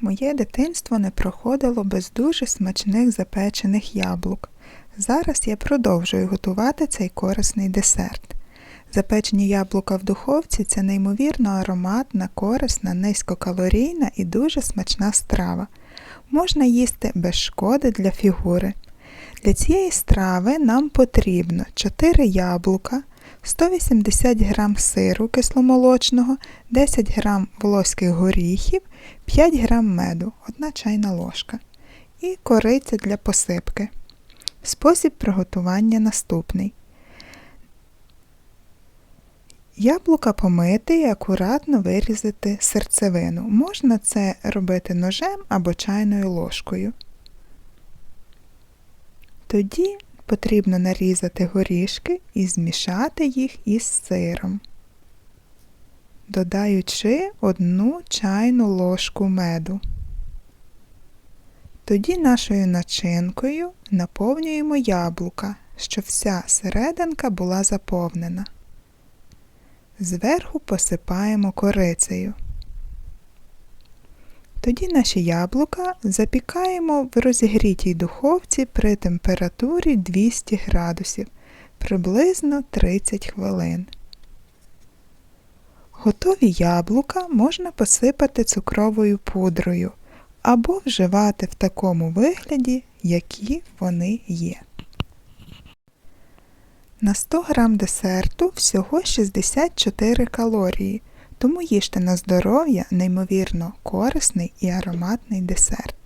Моє дитинство не проходило без дуже смачних запечених яблук. Зараз я продовжую готувати цей корисний десерт. Запечені яблука в духовці це неймовірно ароматна, корисна, низькокалорійна і дуже смачна страва. Можна їсти без шкоди для фігури. Для цієї страви нам потрібно 4 яблука, 180 г сиру кисломолочного, 10 г волоських горіхів, 5 г меду, 1 чайна ложка і кориця для посипки. Спосіб приготування наступний. Яблука помити і акуратно вирізати серцевину. Можна це робити ножем або чайною ложкою. Тоді потрібно нарізати горішки і змішати їх із сиром, додаючи одну чайну ложку меду. Тоді нашою начинкою наповнюємо яблука, щоб вся серединка була заповнена. Зверху посипаємо корицею. Тоді наші яблука запікаємо в розігрітій духовці при температурі 200 градусів приблизно 30 хвилин. Готові яблука можна посипати цукровою пудрою або вживати в такому вигляді, які вони є. На 100 г десерту всього 64 калорії, тому їжте на здоров'я неймовірно корисний і ароматний десерт.